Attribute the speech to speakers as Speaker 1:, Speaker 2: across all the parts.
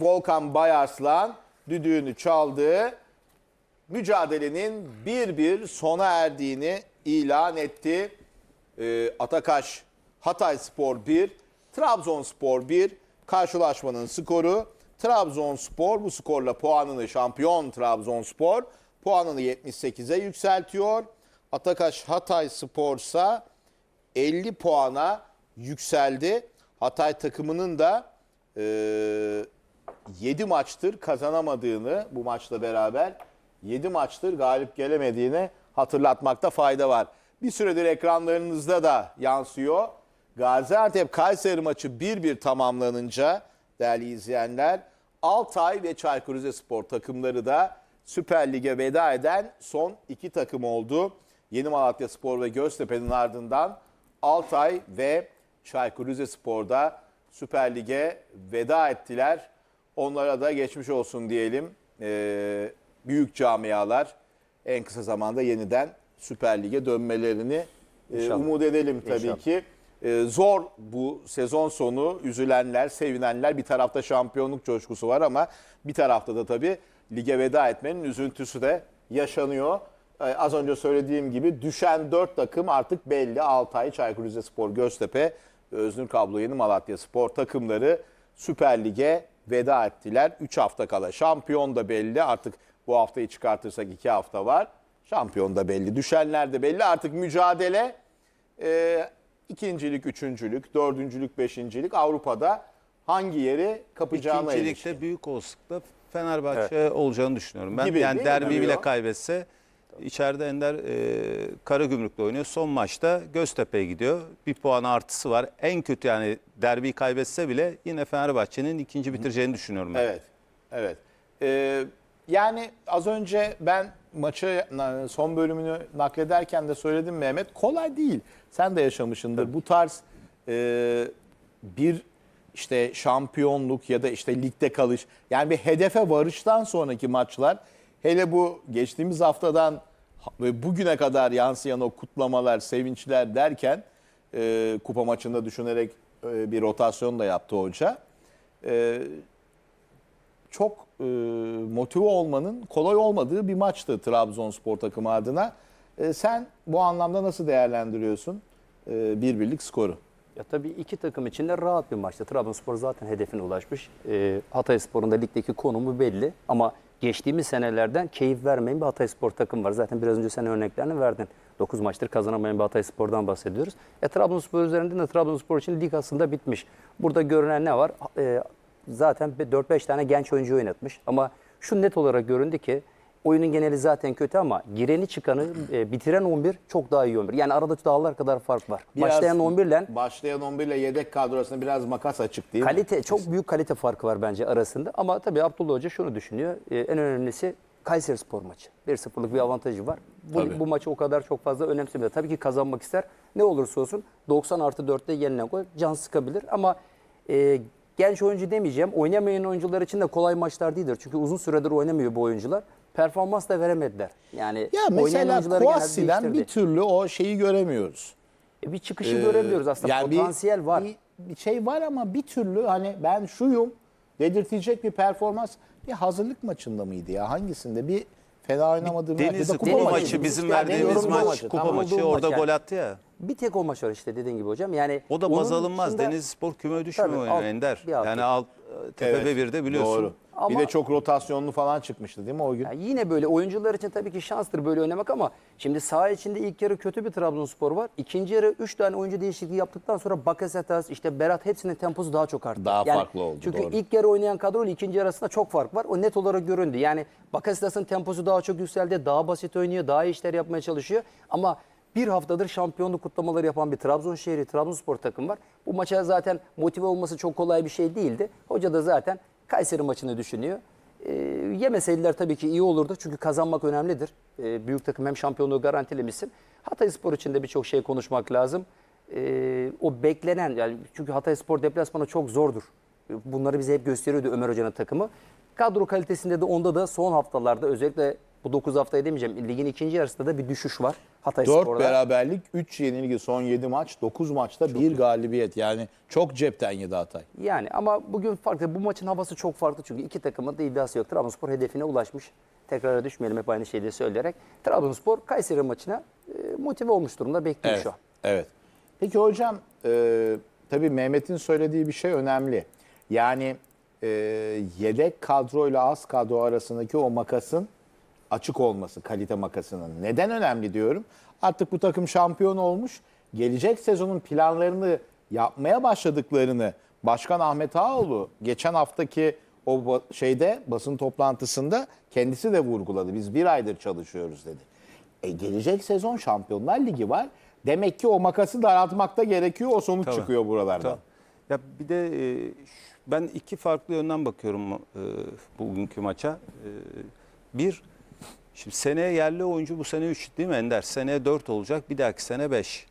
Speaker 1: Volkan Bayarslan düdüğünü çaldı. Mücadelenin 1-1 sona erdiğini ilan etti. Ee, Atakaş Hatay Spor 1, Trabzonspor 1. Karşılaşmanın skoru Trabzonspor bu skorla puanını şampiyon Trabzonspor puanını 78'e yükseltiyor. Atakaş Hatay Spor'sa 50 puana yükseldi. Hatay takımının da e, 7 maçtır kazanamadığını bu maçla beraber 7 maçtır galip gelemediğini hatırlatmakta fayda var. Bir süredir ekranlarınızda da yansıyor. Gaziantep Kayseri maçı 1-1 tamamlanınca değerli izleyenler Altay ve Çaykur Rizespor takımları da Süper Lig'e veda eden son iki takım oldu. Yeni Malatya Spor ve Göztepe'nin ardından Altay ve Çaykur Rizespor'da Süper Lig'e veda ettiler. Onlara da geçmiş olsun diyelim. Ee, büyük camialar en kısa zamanda yeniden Süper Lig'e dönmelerini e,
Speaker 2: İnşallah.
Speaker 1: umut edelim tabii
Speaker 2: İnşallah.
Speaker 1: ki. Ee, zor bu sezon sonu üzülenler, sevinenler bir tarafta şampiyonluk coşkusu var ama bir tarafta da tabii lige veda etmenin üzüntüsü de yaşanıyor. Ee, az önce söylediğim gibi düşen dört takım artık belli. Altay, Çaykur Rizespor, Göztepe, Öznur Kablo Yeni Malatya Spor takımları Süper Lig'e veda ettiler. 3 hafta kala şampiyon da belli. Artık bu haftayı çıkartırsak 2 hafta var. Şampiyon da belli. Düşenler de belli. Artık mücadele e, ikincilik, üçüncülük, dördüncülük, beşincilik Avrupa'da hangi yeri kapacağına ilişkin.
Speaker 3: İkincilikte büyük olasılıkla Fenerbahçe olacağını düşünüyorum. Ben
Speaker 1: Gibi,
Speaker 3: yani derbi bile kaybetse içeride Ender e, Karagümrük'le oynuyor. Son maçta Göztepe'ye gidiyor. Bir puan artısı var. En kötü yani derbiyi kaybetse bile yine Fenerbahçe'nin ikinci bitireceğini düşünüyorum ben.
Speaker 1: Evet, evet. Ee, yani az önce ben maçı son bölümünü naklederken de söyledim Mehmet. Kolay değil. Sen de yaşamışsındır. Bu tarz e, bir işte şampiyonluk ya da işte ligde kalış. Yani bir hedefe varıştan sonraki maçlar hele bu geçtiğimiz haftadan ha- ve bugüne kadar yansıyan o kutlamalar, sevinçler derken e, kupa maçında düşünerek e, bir rotasyon da yaptı hoca. E, çok e, motive olmanın kolay olmadığı bir maçtı Trabzonspor takımı adına. E, sen bu anlamda nasıl değerlendiriyorsun e, bir birlik skoru?
Speaker 2: Ya tabii iki takım için de rahat bir maçtı. Trabzonspor zaten hedefine ulaşmış. Ee, Hatayspor'un da ligdeki konumu belli. Ama geçtiğimiz senelerden keyif vermeyen bir Hatayspor takım var. Zaten biraz önce sen örneklerini verdin. 9 maçtır kazanamayan bir Hatayspor'dan bahsediyoruz. E, Trabzonspor üzerinde de Trabzonspor için lig aslında bitmiş. Burada görünen ne var? E, zaten 4-5 tane genç oyuncu oynatmış. Ama şu net olarak göründü ki oyunun geneli zaten kötü ama gireni çıkanı e, bitiren 11 çok daha iyi 11. Yani arada dağlar kadar fark var.
Speaker 1: Biraz
Speaker 2: Başlayan 11 ile
Speaker 1: Başlayan 11 ile yedek kadrosunda biraz makas açık değil mi?
Speaker 2: Kalite çok büyük kalite farkı var bence arasında. Ama tabii Abdullah Hoca şunu düşünüyor. Ee, en önemlisi Kayseri Spor maçı. 1-0'lık bir avantajı var. Bu,
Speaker 1: Tabii.
Speaker 2: bu maçı o kadar çok fazla önemsemiyor. Tabii ki kazanmak ister. Ne olursa olsun 90 artı 4'te yenilen gol can sıkabilir. Ama e, genç oyuncu demeyeceğim. Oynamayan oyuncular için de kolay maçlar değildir. Çünkü uzun süredir oynamıyor bu oyuncular. Performans da veremediler. Yani
Speaker 1: Ya mesela Kuasi'den bir türlü o şeyi göremiyoruz.
Speaker 2: E, bir çıkışı görebiliyoruz aslında.
Speaker 1: Yani bir-
Speaker 2: Potansiyel var.
Speaker 1: Bir, bir şey var ama bir türlü hani ben şuyum dedirtecek bir performans. Bir hazırlık maçında mıydı ya? Hangisinde? Bir fena da
Speaker 3: Denizli
Speaker 1: kupa
Speaker 3: kupa
Speaker 2: maçı.
Speaker 3: bizim
Speaker 2: Yani
Speaker 3: verdiğimiz maç,
Speaker 2: maçı,
Speaker 3: kupa
Speaker 2: tam
Speaker 3: maçı orada
Speaker 2: maç
Speaker 3: gol
Speaker 2: yani.
Speaker 3: attı ya.
Speaker 2: Bir tek o maç var işte dediğin gibi hocam. Yani
Speaker 3: O da baz alınmaz.
Speaker 2: dışında-
Speaker 3: Deniz Spor küme düşmüyor Ender.
Speaker 2: bir alt-
Speaker 3: Yani alt TFF 1'de biliyorsun.
Speaker 1: Doğru. Bir
Speaker 2: Ama-
Speaker 1: de çok rotasyonlu falan çıkmıştı değil mi o gün?
Speaker 2: Yani yine böyle oyuncular için tabii ki şanstır böyle oynamak ama şimdi saha içinde ilk yarı kötü bir Trabzonspor var. İkinci yarı 3 tane oyuncu değişikliği yaptıktan sonra Bakasetas, işte Berat hepsinin temposu daha çok arttı.
Speaker 1: Daha farklı oldu,
Speaker 2: Çünkü
Speaker 1: doğru.
Speaker 2: ilk yarı oynayan kadro ile ikinci arasında çok fark var. O net olarak göründü. Yani Bakasetas'ın temposu daha çok yükseldi. Daha basit oynuyor. Daha iyi işler yapmaya çalışıyor. Ama bir haftadır şampiyonluk kutlamaları yapan bir Trabzon şehri, Trabzonspor takım var. Bu maça zaten motive olması çok kolay bir şey değildi. Hoca da zaten Kayseri maçını düşünüyor. E, yemeseydiler tabii ki iyi olurdu. Çünkü kazanmak önemlidir. E, büyük takım hem şampiyonluğu garantilemişsin. Hatay Spor için de birçok şey konuşmak lazım. E, o beklenen yani çünkü Hatay Spor deplasmanı çok zordur. Bunları bize hep gösteriyordu Ömer Hoca'nın takımı. Kadro kalitesinde de onda da son haftalarda özellikle Bu 9 haftayı demeyeceğim. Ligin ikinci yarısında da bir düşüş var. Hatay
Speaker 1: 4
Speaker 2: Spor'da.
Speaker 1: beraberlik, 3 yenilgi son 7 maç, 9 maçta 1 galibiyet. Yani çok cepten yedi Hatay.
Speaker 2: Yani ama bugün farklı. Bu maçın havası çok farklı çünkü iki takımın da iddiası yok. Trabzonspor hedefine ulaşmış. Tekrara düşmeyelim hep aynı de söyleyerek. Trabzonspor Kayseri maçına e, motive olmuş durumda bekliyor
Speaker 1: Evet.
Speaker 2: şu an.
Speaker 1: Evet. Peki hocam e, tabii Mehmet'in söylediği bir şey önemli. Yani e, yedek kadroyla az kadro arasındaki o makasın açık olması, kalite makasının. Neden önemli diyorum? Artık bu takım şampiyon olmuş. Gelecek sezonun planlarını yapmaya başladıklarını Başkan Ahmet Ağaoğlu geçen haftaki o şeyde basın toplantısında kendisi de vurguladı. Biz bir aydır çalışıyoruz dedi. E, gelecek sezon Şampiyonlar Ligi var. Demek ki o makası daraltmakta gerekiyor. O sonuç
Speaker 3: Tabii.
Speaker 1: çıkıyor buralardan.
Speaker 3: Tabii. Ya bir de e, ben iki farklı yönden bakıyorum e, bugünkü maça. E, bir, şimdi seneye yerli oyuncu bu sene 3 değil mi Ender? Seneye 4 olacak, bir dahaki sene 5.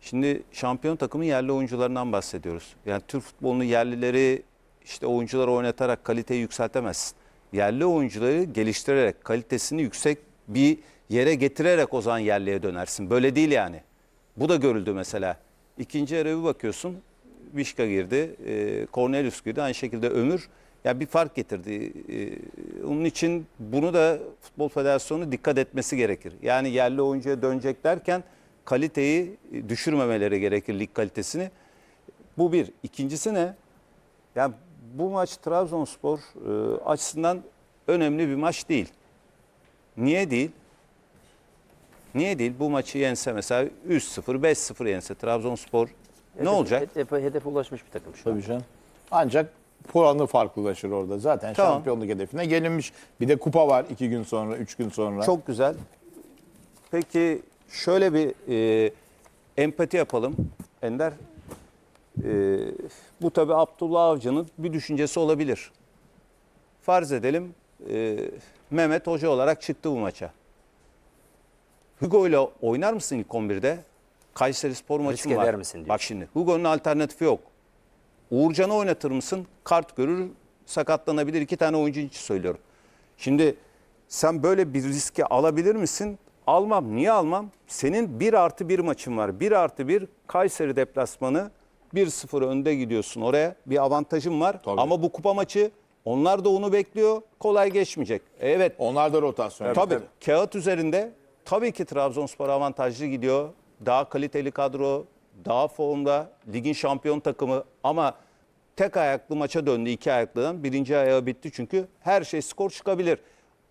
Speaker 3: Şimdi şampiyon takımın yerli oyuncularından bahsediyoruz. Yani Türk futbolunu yerlileri işte oyuncuları oynatarak kaliteyi yükseltemezsin. Yerli oyuncuları geliştirerek kalitesini yüksek bir yere getirerek o zaman yerliye dönersin. Böyle değil yani. Bu da görüldü mesela. İkinci yarıya bir bakıyorsun. Vişka girdi, e, Cornelius girdi. Aynı şekilde Ömür. Ya bir fark getirdi. E, onun için bunu da Futbol Federasyonu dikkat etmesi gerekir. Yani yerli oyuncuya dönecek derken kaliteyi düşürmemeleri gerekir lig kalitesini. Bu bir. İkincisi ne? Yani bu maç Trabzonspor e, açısından önemli bir maç değil. Niye değil? Niye değil? Bu maçı yense mesela 3-0, 5-0 yense Trabzonspor ne
Speaker 2: Hedef-
Speaker 3: olacak?
Speaker 2: Hedefe, hedefe ulaşmış bir takım şu an.
Speaker 1: Tabii canım. Ancak puanı farklılaşır orada. Zaten
Speaker 3: Tamam.
Speaker 1: şampiyonluk hedefine gelinmiş. Bir de kupa var iki gün sonra, üç gün sonra.
Speaker 3: Çok güzel. Peki şöyle bir e, empati yapalım Ender. E, bu tabii Abdullah Avcı'nın bir düşüncesi olabilir. Farz edelim e, Mehmet Hoca olarak çıktı bu maça. Hugo ile oynar mısın ilk 11'de? Kayseri Spor maçı
Speaker 2: Risk
Speaker 3: mı var?
Speaker 2: eder misin diyor.
Speaker 3: Bak şimdi Hugo'nun alternatifi yok. Uğurcan'ı oynatır mısın? Kart görür, sakatlanabilir. İki tane oyuncu için söylüyorum. Şimdi sen böyle bir riski alabilir misin? Almam. Niye almam? Senin 1 artı 1 maçın var. 1 artı 1 Kayseri deplasmanı 1-0 önde gidiyorsun oraya. Bir avantajın var.
Speaker 1: Tabii.
Speaker 3: Ama bu kupa maçı onlar da onu bekliyor. Kolay geçmeyecek. Evet
Speaker 1: Onlar da rotasyon.
Speaker 3: Tabii. Kağıt üzerinde tabii ki Trabzonspor avantajlı gidiyor. Daha kaliteli kadro, daha formda, ligin şampiyon takımı ama tek ayaklı maça döndü iki ayaklıdan. Birinci ayağı bitti çünkü her şey skor çıkabilir.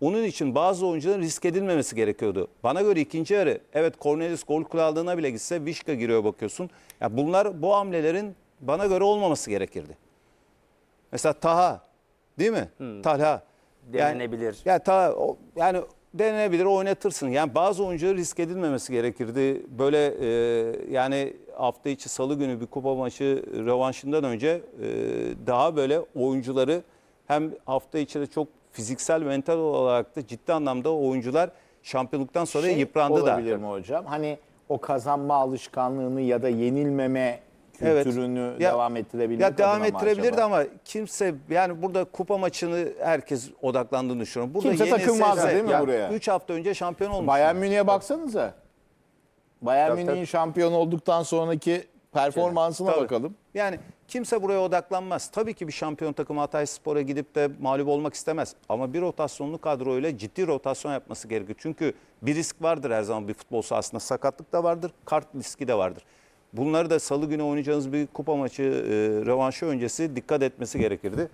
Speaker 3: Onun için bazı oyuncuların risk edilmemesi gerekiyordu. Bana göre ikinci yarı evet Cornelius gol krallığına bile gitse Vişka giriyor bakıyorsun. Ya bunlar bu hamlelerin bana göre olmaması gerekirdi. Mesela Taha değil mi? Talha.
Speaker 2: Denenebilir.
Speaker 3: Ya ta o- yani denenebilir oynatırsın. Yani bazı oyuncuları risk edilmemesi gerekirdi. Böyle e, yani hafta içi salı günü bir kupa maçı rövanşından önce e, daha böyle oyuncuları hem hafta içi de çok fiziksel mental olarak da ciddi anlamda oyuncular şampiyonluktan sonra
Speaker 1: Şey
Speaker 3: yıprandı da.
Speaker 1: olabilir mi hocam? Hani o kazanma alışkanlığını ya da yenilmeme
Speaker 3: Evet.
Speaker 1: kültürünü
Speaker 3: Ya-
Speaker 1: devam ettirebilmek
Speaker 3: Ya devam ettirebilirdi
Speaker 1: acaba?
Speaker 3: ama kimse yani burada kupa maçını herkes odaklandığını düşünüyorum. Burada
Speaker 1: Kimse takılmazdı
Speaker 3: de-
Speaker 1: değil mi
Speaker 3: ya
Speaker 1: buraya?
Speaker 3: 3 hafta önce şampiyon olmuş.
Speaker 1: Bayern Münih'e baksanıza. Bayern Münih'in şampiyon olduktan sonraki performansına
Speaker 3: Tabii.
Speaker 1: bakalım.
Speaker 3: Yani kimse buraya odaklanmaz. Tabii ki bir şampiyon takımı Hatay Spor'a gidip de mağlup olmak istemez. Ama bir rotasyonlu kadroyla ciddi rotasyon yapması gerekiyor. Çünkü bir risk vardır her zaman bir futbol sahasında. Sakatlık da vardır, kart riski de vardır. Bunları da salı günü oynayacağınız bir kupa maçı e, rövanşı öncesi dikkat etmesi gerekirdi.